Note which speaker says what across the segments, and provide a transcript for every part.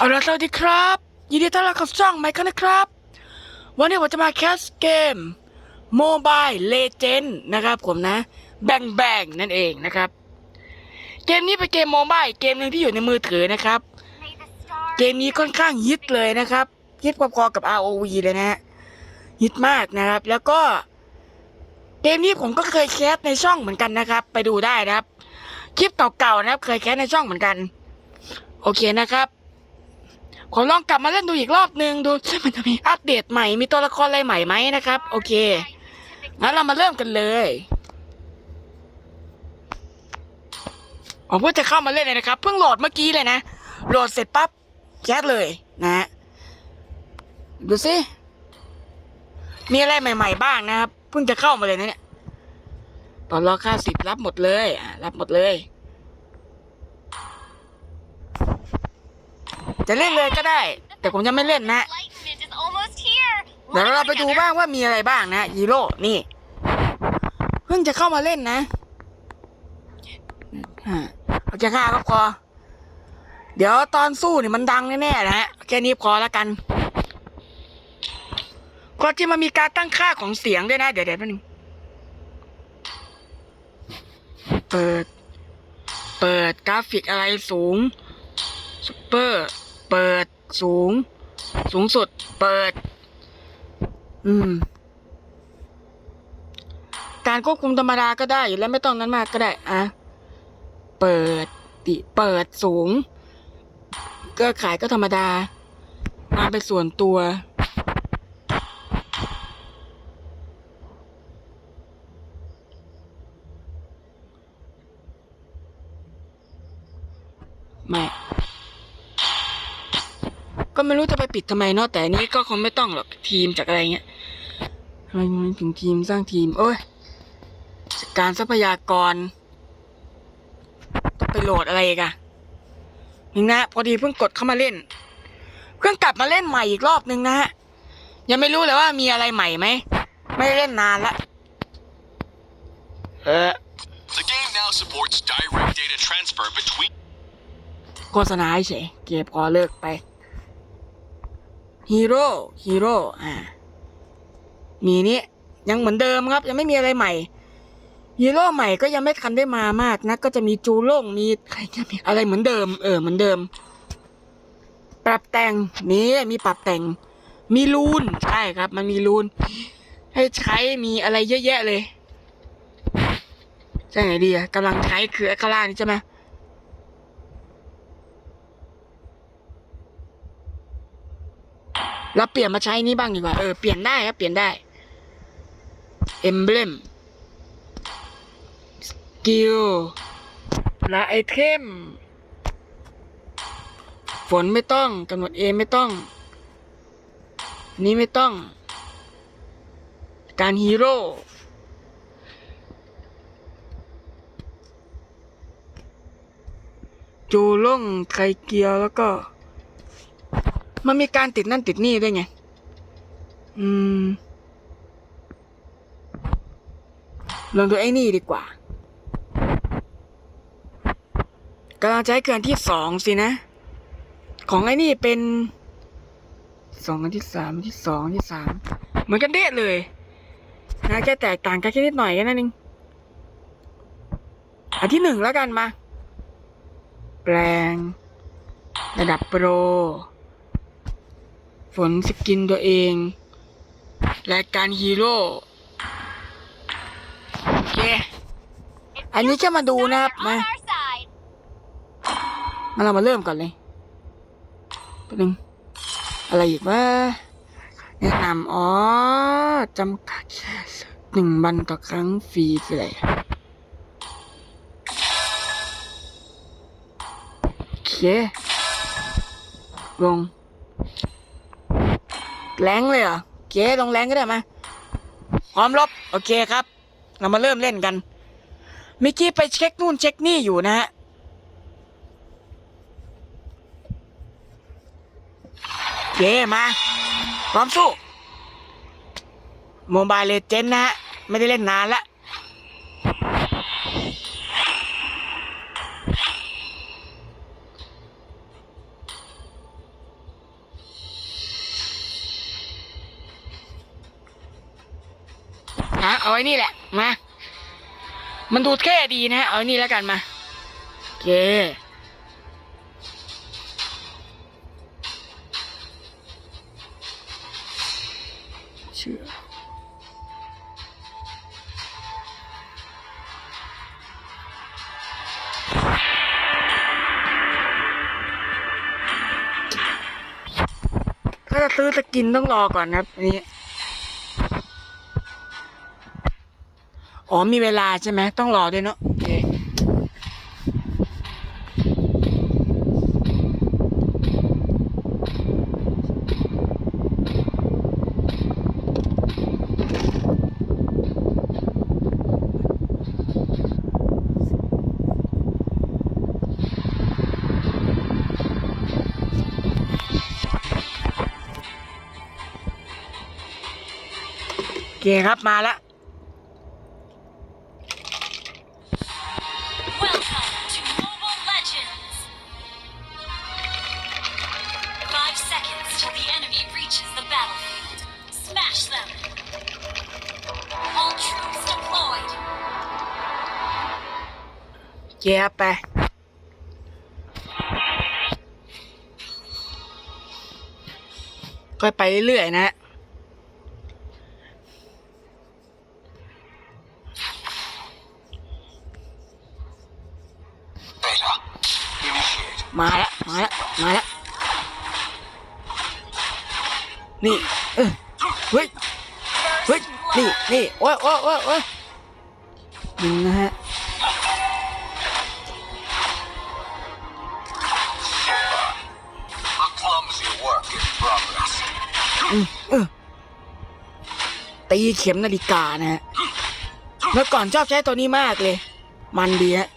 Speaker 1: เอาละสวัสดีครับ ยินดีต้อนรับเข้าช่องไมค์กันนะครับ วันนี้ผมจะมาแคสเกม Mobile Legend นะครับผมนะ แบงแบงนั่นเองนะครับ เกมนี้เป็นเกมโมบายเกมหนึ่งที่อยู่ในมือถือนะครับ เกมนี้ค่อนข้างฮิตเลยนะครับฮิตพอๆกับ ROV เลยนะฮะฮิตมากนะครับ แล้วก็เกมนี้ผมก็เคยแคสในช่องเหมือนกันนะครับ ไปดูได้นะครับ คลิปเก่าๆนะครับ เคยแคสในช่องเหมือนกัน โอเคนะครับ ผมลองกลับมาเล่นดูอีกรอบนึงดูมันจะมีอัปเดตใหม่มีตัวละครอะไรใหม่ไหมนะครับ โอเคงั้นเรามาเริ่มกันเลยผมเพิ่งจะเข้ามาเล่นเลยนะครับ เพิ่งโหลดเมื่อกี้เลยนะโหลดเสร็จปั๊บแคสเลยนะฮะดูสิมีอะไรใหม่ ๆ บ้างนะครับเพิ่งจะเข้ามาเลยนะเนี่ยตอนรอค่าสิบรับหมดเลยรับหมดเลย จะเล่นเลยก็ได้ แต่ผมจะไม่เล่นนะ เดี๋ยวเราไปดูบ้างว่ามีอะไรบ้างนะฮีโร่นี่ เพิ่งจะเข้ามาเล่นนะเอาแค่ค่าก็พอเดี๋ยวตอนสู้เนี่ยมันดังแน่ๆนะฮะแค่นี้พอแล้วกันก็ที่มันมีการตั้งค่าของเสียงด้วยนะ เดี๋ยวเดี๋ยวแป๊บนึงเปิด เปิดกราฟิกอะไรสูงซุปเปอร์ เปิด สูง สูงสุด เปิด อืม การควบคุมธรรมดาก็ได้แล้วไม่ต้องนั้นมากก็ได้อะเปิดติเปิดสูง ก็ขายก็ธรรมดามาเป็นส่วนตัวไม่ ก็ไม่รู้จะไปปิดทำไมเนาะแต่อันนี้ก็คงไม่ต้องหรอกทีมจากอะไรเงี้ยทำไมมันถึงทีมสร้างทีมโอ้ยจัดการทรัพยากรต้องไปโหลดอะไรอีกอะนี่นะพอดีเพิ่งกดเข้ามาเล่นเพิ่งกลับมาเล่นใหม่อีกรอบนึงนะฮะยังไม่รู้เลยว่ามีอะไรใหม่ไหมไม่ได้เล่นนานละเออ
Speaker 2: The game now supports direct data transfer between
Speaker 1: โฆษณาเฉยเก็บพอเลิกไป ฮีโร่ฮีโร่อ่ามีนี้ยังเหมือนเดิมครับ ยังไม่มีอะไรใหม่ฮีโร่ใหม่ก็ยังไม่ทันได้มามากนะ ก็จะมีจูโล่งมีใครจะมีอะไรเหมือนเดิม เออเหมือนเดิม ปรับแต่งนี่มีปรับแต่ง มีรูนใช่ครับ มันมีรูน ให้ใช้มีอะไรเยอะแยะเลยใช่ไหนดีอะกำลังใช้คืออัคาร่านี่ใช่ไหม เราเปลี่ยนมาใช้นี้บ้างดีกว่า เออ เปลี่ยนได้ครับ เปลี่ยนได้ emblem skill และไอเทม ฝนไม่ต้องกำหนดเองไม่ต้อง นี้ไม่ต้อง การฮีโร่จูล่งไคเกียวแล้วก็ มันมีการติดนั่นติดนี่ด้วยไง อืม ลองดูไอ้นี่ดีกว่ากำลังจะให้เกินที่สองสินะ ของไอ้นี่เป็นสองอันที่สามอันที่สองอันที่สามเหมือนกันเด้เลย นะแค่แตกต่างกันแค่นิดหน่อยแค่นั้นเองอันที่หนึ่งแล้วกันมา แปลง ระดับโปร ฝนสกินตัวเอง รายการฮีโร่ โอเค อันนี้แค่มาดูนะครับ
Speaker 3: On
Speaker 1: มา
Speaker 3: our side.
Speaker 1: มาเรามาเริ่มก่อนเลยแป๊บนึงอะไรอีกว่าแนะนำอ๋อจำกัดหนึ่งวันต่อครั้งฟรีคืออะไรอะโอเคลง แรงเลยเหรอเก๋ลงแรงก็ได้มาพร้อมรบโอเคครับ เรามาเริ่มเล่นกันเมื่อกี้ไปเช็คนู่นเช็คนี่อยู่นะฮะเก๋มาพร้อมสู้โมบายเลเจนนะฮะไม่ได้เล่นนานละ เอาไว้นี่แหละ มา มันดูเท่ดีนะ เอาไว้นี่แล้วกันมาโอเคเชื่อถ้าจะซื้อสกินต้องรอก่อนนะครับอันนี้ อ๋อมีเวลาใช่ไหมต้องรอด้วยเนาะโอเคโอเคครับมาละ โอเคครับไปก็ไปเรื่อยๆนะฮะมาแล้วมาแล้วมาแล้วนี่เออเฮ้ยเฮ้ยนี่นี่โอ้ยโอ้ยโอ้ยโอ้ยยิงนะฮะ ตีเข็มนาฬิกานะฮะเมื่อก่อนชอบใช้ตัวนี้มากเลย มันดีฮะ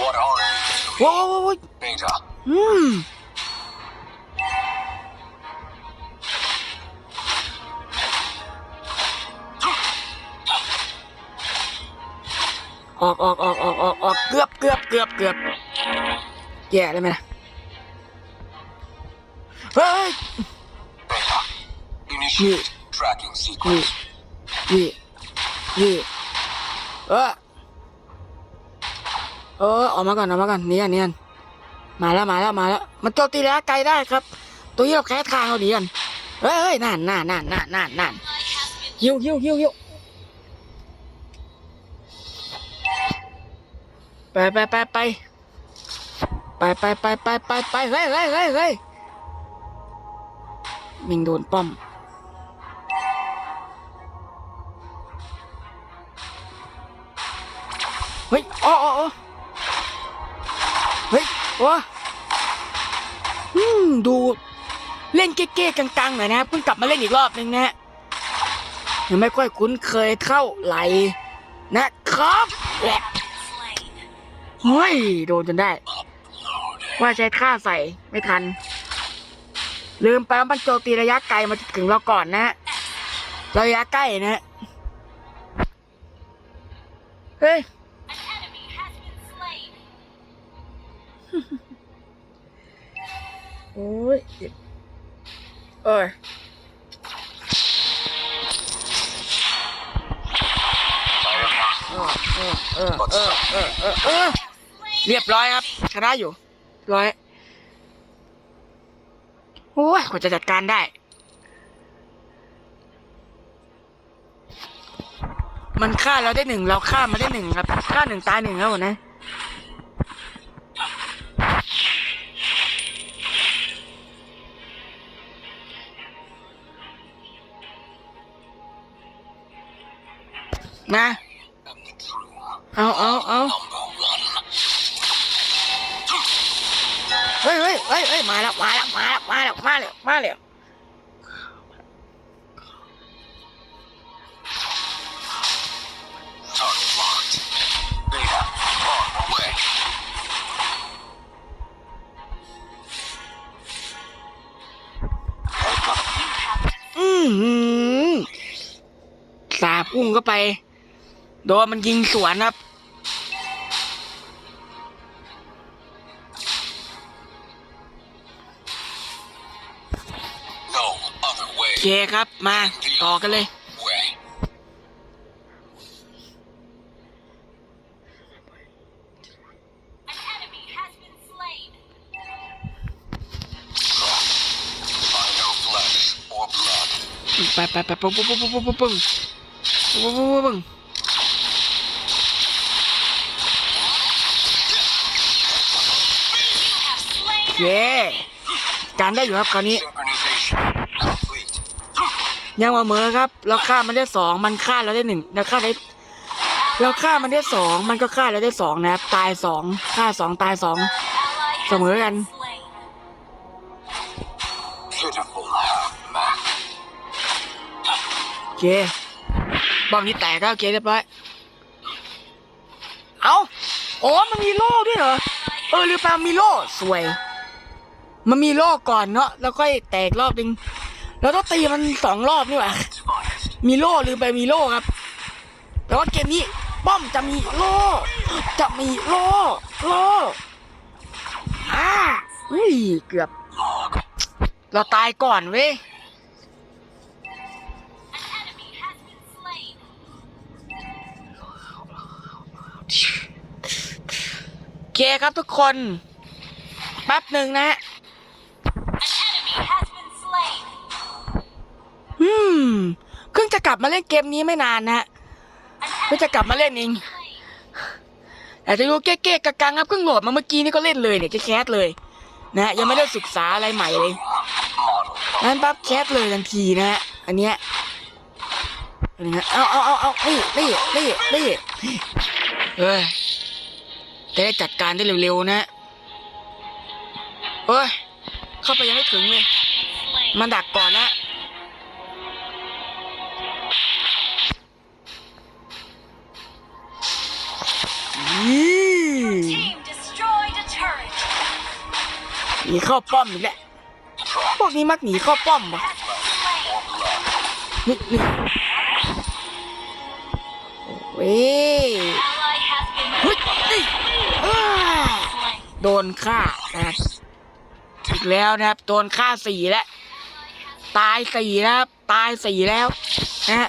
Speaker 2: What are you
Speaker 1: โว้วโว้วโว้ว
Speaker 2: doing, Beta?
Speaker 1: อืมออกออกออกออกออกออกเกือบเกือบเกือบเกือบแย่เลยไหมล่ะ เฮ้ย
Speaker 2: Beta. Initiate tracking
Speaker 1: นี่
Speaker 2: sequence.
Speaker 1: นี่นี่เออเออออกมาก่อนออกมาก่อนหนี่กันนี่กันมาแล้วมาแล้วมาแล้วมันโจมตีระยะไกลได้ครับ ตัวนี้เราแค่ทางเราหนีกันเฮ้ยเฮ้ยนั่นนั่นนั่นนั่นนั่นนั่น
Speaker 3: I have been
Speaker 1: หิวหิวหิวหิวไปไปไปไปไปไปไปไปไปไปเฮ้ยเฮ้ยเฮ้ยเฮ้ย มิงโดนป้อม เฮ้ยอ๋ออ๋อเฮ้ยว้าอืมดูเล่นเก๊ๆกังๆหน่อยนะครับเพิ่งกลับมาเล่นอีกรอบนึงนะฮะยังไม่ค่อยคุ้นเคยเท่าไหร่นะครับแหละเฮ้ย โดนจนได้ ว่าใช้ท่าใส่ไม่ทัน ลืมไปว่ามันโจมตีระยะไกลมาถึงเราก่อนนะระยะใกล้นะเฮ้ยโอ้ยเออเออเออเออเออเรียบร้อยครับ ชนะอยู่ ร้อย โอ้ยกว่าจะจัดการได้ มันฆ่าเราได้หนึ่งเราฆ่ามาได้หนึ่งครับฆ่าหนึ่งตายหนึ่งแล้วนะมาเอาเอาเอา เฮ้ยเฮ้ยเฮ้ยเฮ้ยมาแล้ว มาแล้ว มาแล้ว มาแล้ว มาแล้ว มาแล้ว
Speaker 2: Target locked. Beta. On the way.
Speaker 1: อือหือสาบอุ้งก็ไป โดนมันยิงสวนครับ เคครับมา ต่อกันเลย ไปไปไปปึ๊งปึ๊งปึ๊งปึ๊งปึ๊งปึ๊งปึ๊งเย้การได้อยู่ครับคราวนี้ ยังมาเหมือครับ เราฆ่ามันได้สองมันฆ่าเราได้หนึ่งเราฆ่าได้เราฆ่ามันได้สองมันก็ฆ่าเราได้สองนะครับตายสองฆ่าสองตายสองเสมอกันโอเคบอมนี้แตกแล้วโอเคเรียบร้อยเอาอ๋อมันมีโล่ด้วยเหรอเออหรือเปล่ามีโล่สวย มันมีโล่ก่อนเนาะแล้วค่อยแตกรอบนึง เราต้องตีมันสองรอบนี่หว่ามีโล่ลืมไปมีโล่ครับ แต่ว่าเกมนี้ป้อมจะมีโล่จะมีโล่โล่อ่าอุ้ยเกือบ เราตายก่อนเว้ยเคครับทุกคน แป๊บหนึ่งนะฮะ อืมเพิ่งจะกลับมาเล่นเกมนี้ไม่นานนะเพิ่งจะกลับมาเล่นเอง
Speaker 3: enemy slain.
Speaker 1: อาจจะดูเก๊ๆกังๆครับเพิ่งโหลดมาเมื่อกี้นี่ก็เล่นเลยเนี่ยจะแคสเลย นะยังไม่ได้ศึกษาอะไรใหม่เลย
Speaker 2: Model.
Speaker 1: งั้นปั๊บแคสเลยทันทีนะฮะอันเนี้ยอันนี้ฮะเอาเอาเอาเอานี่นี่นี่นี่เฮ้ยจะได้จัดการได้เร็วๆนะเฮ้ยเข้าไปยังไม่ถึงเลยมันดักก่อนละ หนีเข้าป้อมอีกแล้วพวกนี้มักหนีเข้าป้อมวะ
Speaker 3: Has been slain.
Speaker 1: นี่นี่เว้ย
Speaker 3: Ally has been
Speaker 1: เฮ้ยนี่อ้า
Speaker 3: slain.
Speaker 1: โดนฆ่านะครับอีกแล้วนะครับ โดนฆ่าสี่แล้ว ตายสี่แล้วครับ ตายสี่แล้วนะฮะ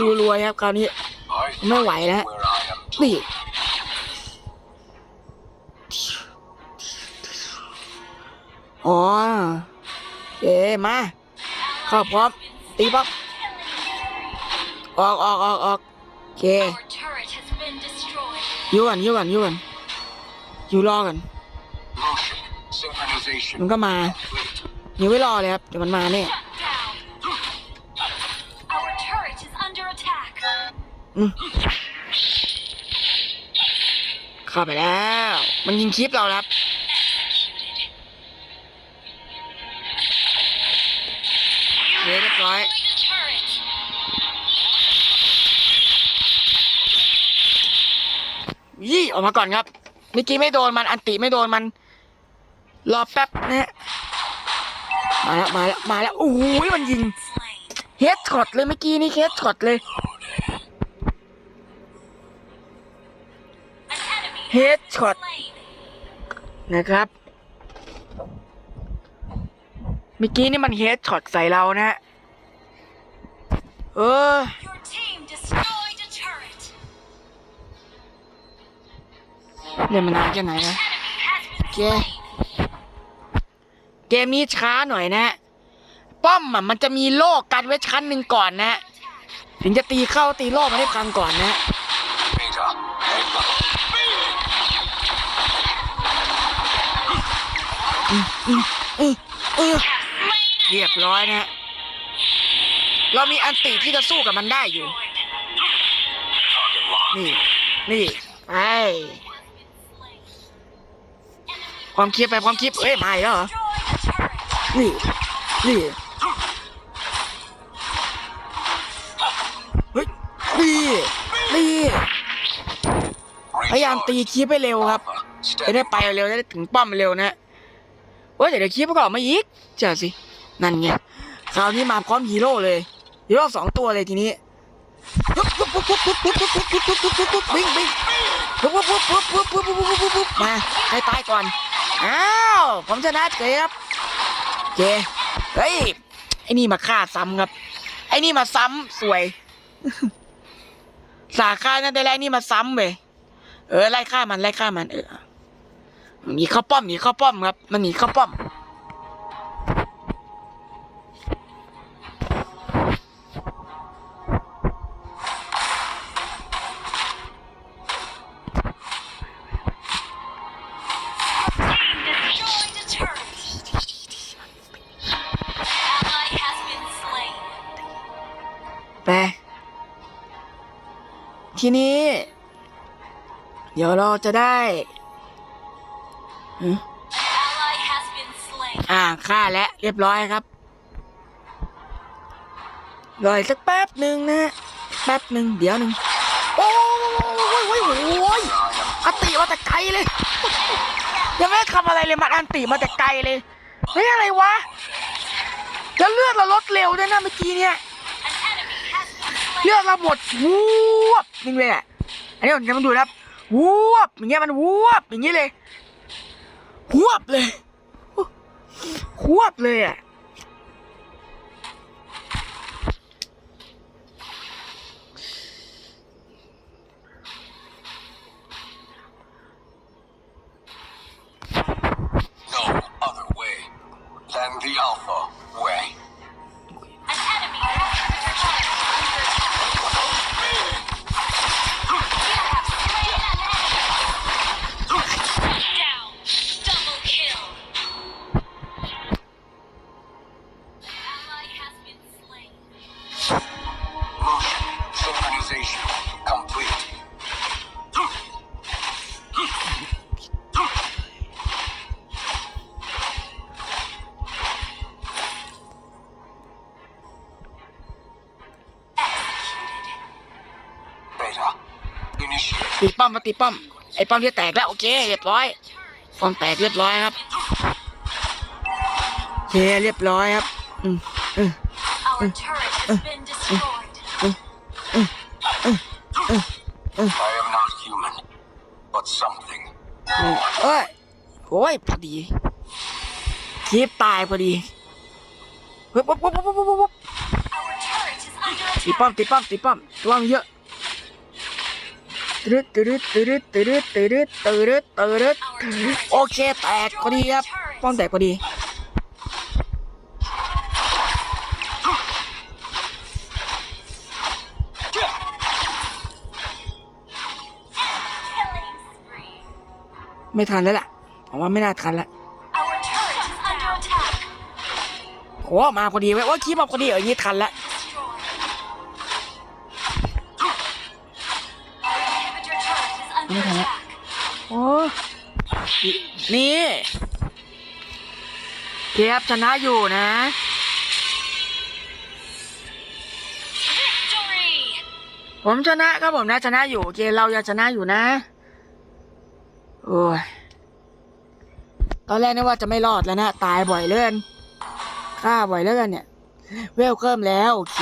Speaker 1: กิลรัวๆครับคราวนี้ ไม่ไหวแล้วนี่อ๋อเอ๋มาเข้าพร้อมตีป๊อปออกออกออกออกโอเคยู่ก่อนยู่ก่อนยู่ก่อนอยู่รอกันมันก็มาอยู่ไว้รอเลยครับเดี๋ยวมันมาเนี่ย เข้าไปแล้ว มันยิงคลิปเราครับ เรียบร้อยยี่ออกมาก่อนครับเมื่อกี้ไม่โดนมันอันติไม่โดนมัน รอแป๊บนะฮะมาแล้วมาแล้วมาแล้วโอ้โหมันยิงเฮดช็อตเลยเมื่อกี้นี่เฮดช็อตเลย
Speaker 3: An enemy has
Speaker 1: Headshot.
Speaker 3: been slain.
Speaker 1: นะครับ เมื่อกี้นี่มันเฮดช็อตใส่เรานะฮะ เออ
Speaker 3: Your team destroyed a turret.
Speaker 1: เล่นมานานแค่ไหนนะ
Speaker 3: Enemy has been
Speaker 1: Yeah.
Speaker 3: slain.
Speaker 1: เกมนี้ช้าหน่อยนะฮะป้อมอะมันจะมีโล่กันไว้ชั้นหนึ่งก่อนนะฮะถึงจะตีเข้าตีโล่มาได้พังก่อนนะ เรียบร้อยนะฮะเรามีอันติที่จะสู้กับมันได้อยู่ นี่ นี่ไป
Speaker 3: Slain.
Speaker 1: ความคิดไปความคิดเอ้ยมาอีกแล้วเหรอ นี่ นี่ เฮ้ย นี่ นี่ พยายามตีคีบไปเร็วครับ จะได้ไปเร็วจะได้ถึงป้อมเร็วนะ โอ้ยเดี๋ยวคีบก็ออกมาอีกเจ้าสิ นั่นไง คราวนี้มาพร้อมฮีโร่เลยฮีโร่สองตัวเลยทีนี้ปุ๊บปุ๊บปุ๊บปุ๊บปุ๊บปุ๊บปุ๊บปุ๊บปุ๊บปุ๊บปุ๊บวิ่งวิ่งปุ๊บปุ๊บปุ๊บปุ๊บปุ๊บปุ๊บปุ๊บปุ๊บปุ๊บปุ๊บมาให้ตายก่อนอ้าวผมชนะเฉยครับเจเฮ้ยไอ้นี่มาฆ่าซ้ำครับไอ้นี่มาซ้ำสวย สาฆ่านั่นแต่แรกนี่มาซ้ำเว้ยเออไล่ฆ่ามันไล่ฆ่ามันเออ หนีเข้าป้อมหนีเข้าป้อมครับ มันหนีเข้าป้อม ไป ทีนี้ เดี๋ยวเราจะได้ อ่าฆ่าแล้วเรียบร้อยครับรออีกสักแป๊บหนึ่งนะฮะแป๊บหนึ่งเดี๋ยวหนึ่งโอ้ยโอ้ยโอ้ยโอ้ยอันติมาแต่ไกลเลยยังไม่ได้ทำอะไรเลยมันอันติมาแต่ไกลเลยเฮ้ยอะไรวะแล้วเลือดเราลดเร็วด้วยนะเมื่อกี้เนี่ย
Speaker 3: An enemy has been slain.
Speaker 1: เลือดเราหมดวูบนึงเลยอะอันนี้ผมจะมาดูนะครับวูบอย่างเงี้ยมันวูบอย่างงี้เลย หวบเลยหวบเลยอะ ตีป้อมมาตีป้อมไอ้ป้อมที่แตกแล้วโอเคเรียบร้อยป้อมแตกเรียบร้อยครับโอเคเรียบร้อยครับอืมอืม
Speaker 3: Our turret has been destroyed.
Speaker 2: I am not human, but something.
Speaker 1: อืมเอ้ยโอ้ยพอดีคลิปตายพอดีเฮ้ยปุ๊บปุ๊บปุ๊บปุ๊บปุ๊บปุ๊บ
Speaker 3: Our turret is under
Speaker 1: ตีป้อม
Speaker 3: attack.
Speaker 1: ตีป้อมตีป้อมตัวมันเยอะ ตืดตืดตืดตืดตืดตืดตืดโอเคแตกพอดีครับป้อมแตกพอดี
Speaker 3: Killing spree.
Speaker 1: ไม่ทันแล้วล่ะผมว่าไม่น่าทันละ
Speaker 3: Our turret is under attack.
Speaker 1: โอ้มาพอดีเว้ยว่าคลิปมาพอดีเอออย่างนี้ทันละ
Speaker 3: Destroyed. Our inhibitor turret is under
Speaker 1: Ano
Speaker 3: attack.
Speaker 1: โอ้นี่เกียบชนะอยู่นะ
Speaker 3: Victory!
Speaker 1: ผมชนะครับผมนะชนะอยู่โอเคเรายังชนะอยู่นะ โอ้ยตอนแรกนึกว่าจะไม่รอดแล้วนะ ตายบ่อยเลื่อนฆ่าบ่อยเลื่อนเนี่ย เวลเกิมแล้ว โอเค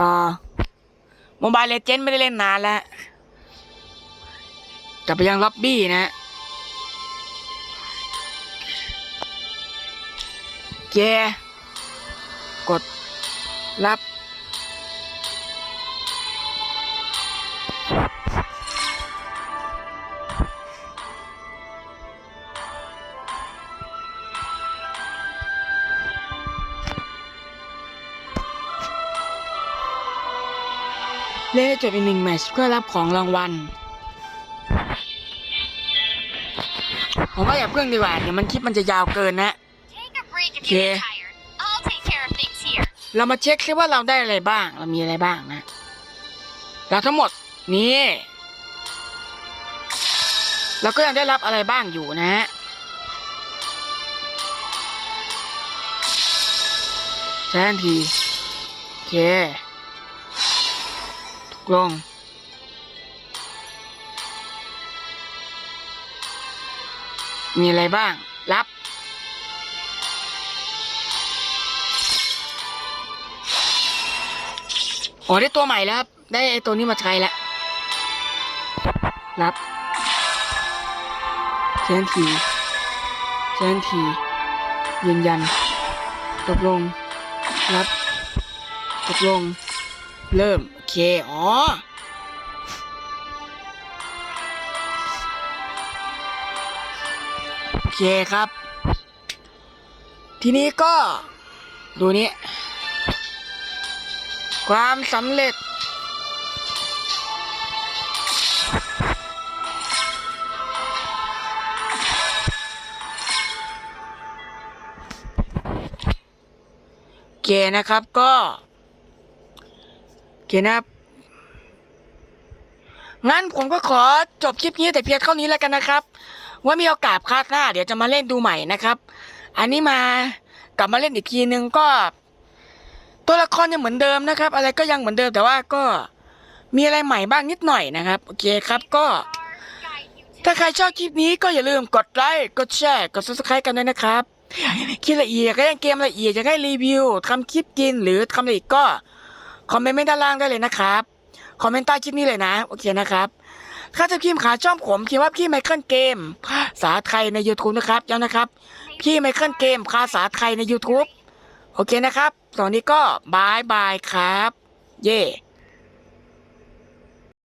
Speaker 1: ต่อ โมบายเลเจนไม่ได้เล่นนานแล้ว กลับไปยังล็อบบี้นะเกกดรับ เล่นให้จบอีกหนึ่งแมตช์เพื่อรับของรางวัล ผมว่าอย่าเพิ่งดีกว่าเดี๋ยวมันคลิปมันจะยาวเกินนะ
Speaker 3: Take a break if
Speaker 1: Yeah.
Speaker 3: you get tired. I'll take care of things here.
Speaker 1: เรามาเช็คซิว่าเราได้อะไรบ้าง เรามีอะไรบ้างนะ เราทั้งหมดนี่แล้วก็ยังได้รับอะไรบ้างอยู่นะฮะใช้ทันทีโอเคถูก ลง มีอะไรบ้าง รับ อ๋อ ได้ตัวใหม่แล้วครับ ได้ไอ้ตัวนี้มาใช้แล้ว รับเชนทีเชนทียืนยัน ตกลง รับ ตกลง เริ่ม โอเค อ๋อ โอเคครับ ทีนี้ก็ ดูนี้ ความสำเร็จ โอเคนะครับก็ เคนะครับ งั้นผมก็ขอจบคลิปนี้แต่เพียงเท่านี้แล้วกันนะครับ ว่ามีโอกาสครั้งหน้า เดี๋ยวจะมาเล่นดูใหม่นะครับ อันนี้มากลับมาเล่นอีกทีนึงก็ ตัวละครยังเหมือนเดิมนะครับ อะไรก็ยังเหมือนเดิมแต่ว่าก็มีอะไรใหม่บ้างนิดหน่อยนะครับ โอเคครับก็ ถ้าใครชอบคลิปนี้ก็อย่าลืมกดไลค์กดแชร์กด subscribe กันด้วยนะครับคลิปละเอียดก็ยังเกมละเอียดจะให้รีวิวทำคลิปกินหรือทำอะไรอีกก็ คอมเมนต์ไม่ด้านล่างได้เลยนะครับคอมเมนต์ใต้คลิปนี้เลยนะโอเคนะครับถ้าจะพิมพ์ขาช่องผมคิดว่าพี่ไมเคิลเกมภาษาไทยใน YouTube นะครับย้ำนะครับ พี่ไมเคิลเกมภาษาไทยใน YouTube โอเคนะครับ ตอนนี้ก็บายบายครับ เย่